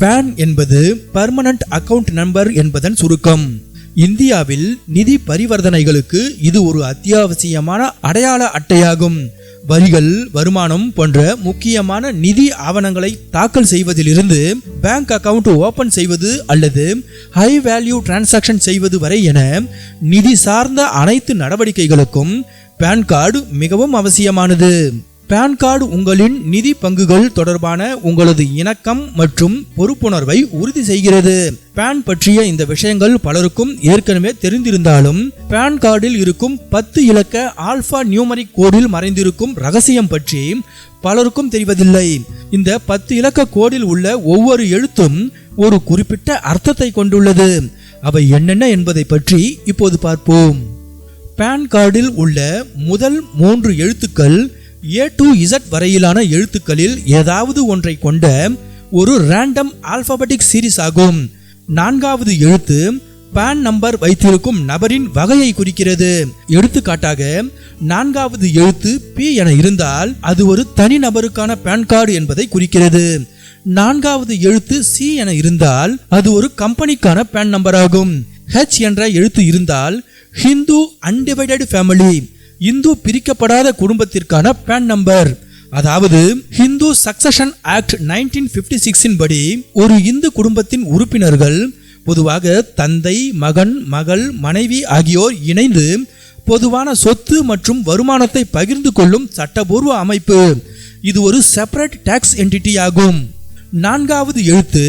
Pan என்பது permanent account number என்பதன் சுருக்கம். இந்தியாவில் நிதி பரிவர்த்தனைகளுக்கு இது ஒரு அத்தியாவசியமான அடையாள அட்டையாகும். வரிகள் வருமானம் போன்ற முக்கியமான நிதி ஆவணங்களை தாக்கல் செய்வதிலிருந்து பேங்க் அக்கவுண்ட் ஓபன் செய்வது அல்லது ஹை வேல்யூ டிரான்சாக்ஷன் செய்வது வரை என நிதி சார்ந்த அனைத்து நடவடிக்கைகளுக்கும் பேன் கார்டு மிகவும் அவசியமானது. பேன் கார்டு உங்களின் நிதி பங்குகள் தொடர்பான உங்களது இணக்கம் மற்றும் பொறுப்புணர்வை உறுதி செய்கிறது. பேன் பற்றிய இந்த விஷயங்கள் பலருக்கும் ஏற்கனவே தெரிந்திருந்தாலும் பேன் கார்டில் இருக்கும் பத்து இலக்க ஆல்பா நியூமரிக் கோடில் மறைந்திருக்கும் ரகசியம் பற்றி பலருக்கும் தெரிவதில்லை. இந்த பத்து இலக்க கோடில் உள்ள ஒவ்வொரு எழுத்தும் ஒரு குறிப்பிட்ட அர்த்தத்தை கொண்டுள்ளது. அவை என்னென்ன என்பதை பற்றி இப்போது பார்ப்போம். பேன் கார்டில் உள்ள முதல் மூன்று எழுத்துக்கள் ஏ டு இசட் வரையிலான எழுத்துக்களில் ஏதாவது ஒன்றை கொண்ட ஒரு ரேண்டம் ஆல்பாபெட்டிக் சீரிஸ் ஆகும். நான்காவது எழுத்து பேன் நம்பர் வைத்திருக்கும் நபரின் வகையை குறிக்கிறது. எடுத்துக்காட்டாக நான்காவது எழுத்து பி என இருந்தால் அது ஒரு தனி நபருக்கான பேன் கார்டு என்பதை குறிக்கிறது. நான்காவது எழுத்து சி என இருந்தால் அது ஒரு கம்பெனிக்கான பேன் நம்பர் ஆகும். ஹெச் என்ற எழுத்து இருந்தால் ஹிந்து அன்டிவைடட் ஃபேமிலி இந்து பிரிக்கப்படாத குடும்பத்திற்கான பேன் நம்பர் அதாவது Hindu succession act nineteen fifty சிக்ஸின் படி ஒரு இந்து குடும்பத்தின் உறுப்பினர்கள் பொதுவாக தந்தை மகன் மகள் மனைவி ஆகியோர் இணைந்து பொதுவான சொத்து மற்றும் வருமானத்தை பகிர்ந்து கொள்ளும் சட்டபூர்வ அமைப்பு. இது ஒரு செப்பரேட் டாக்ஸ் என்டிட்டி ஆகும். நான்காவது எழுத்து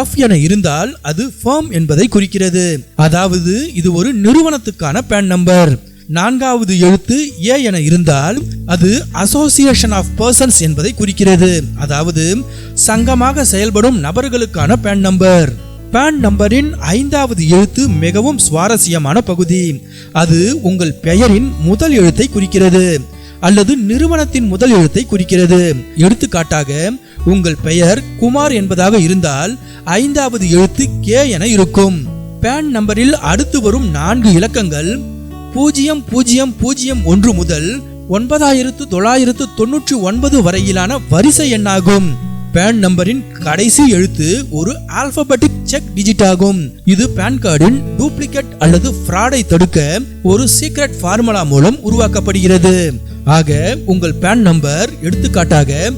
எஃப் என இருந்தால் அது ஃபர்ம் என்பதை குறிக்கிறது. அதாவது இது ஒரு நிறுவனத்துக்கான பேன் நம்பர் நான்காவது எழுத்து ஏ என இருந்தால் அது அசோசியேஷன் ஆஃப் பர்சன்ஸ் என்பதை குறிக்கிறது. அதாவது சங்கமாக செயல்படும் நபர்களுக்கான பேன் நம்பர் பேன் நம்பரின் ஐந்தாவது எழுத்து மிகவும் சுவாரஸ்யமான பகுதி. அது உங்கள் பெயரின் முதல் எழுத்தை குறிக்கிறது அல்லது நிறுவனத்தின் முதல் எழுத்தை குறிக்கிறது. எடுத்துக்காட்டாக உங்கள் பெயர் குமார் என்பதாக இருந்தால் ஐந்தாவது எழுத்து கே என இருக்கும். பேன் நம்பரில் அடுத்து வரும் நான்கு இலக்கங்கள் பூஜ்ஜியம் பூஜ்ஜியம் பூஜ்ஜியம் ஒன்று முதல் ஒன்பதாயிரத்து தொள்ளாயிரத்து தொன்னூற்றி ஒன்பது வரையிலான வரிசை எண்ணாகும். பேன் நம்பரின் கடைசி எழுத்து ஒரு ஆல்பபெட்டிக் செக் டிஜிட் ஆகும். இது பேன் கார்டின் டூப்ளிகேட் அல்லது ஃப்ராடை தடுக்க ஒரு சீக்ரெட் ஃபார்முலா மூலம் உருவாக்கப்படுகிறது. ஆக உங்கள் பேன் நம்பர் எடுத்துக்காட்டாக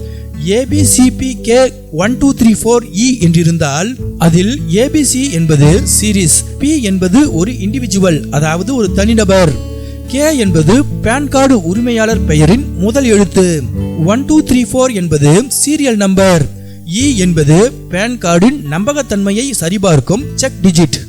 A B C P K one two three four E என்றிருந்தால் அதில் ஏபிசி என்பது சீரிஸ் பி என்பது ஒரு இண்டிவிஜுவல் அதாவது ஒரு தனிநபர். கே என்பது பேன் கார்டு உரிமையாளர் பெயரின் முதல் எழுத்து. ஒன் டூ த்ரீ ஃபோர் என்பது சீரியல் நம்பர். இ என்பது பேன் கார்டின் நம்பகத்தன்மையை சரிபார்க்கும் செக் டிஜிட்.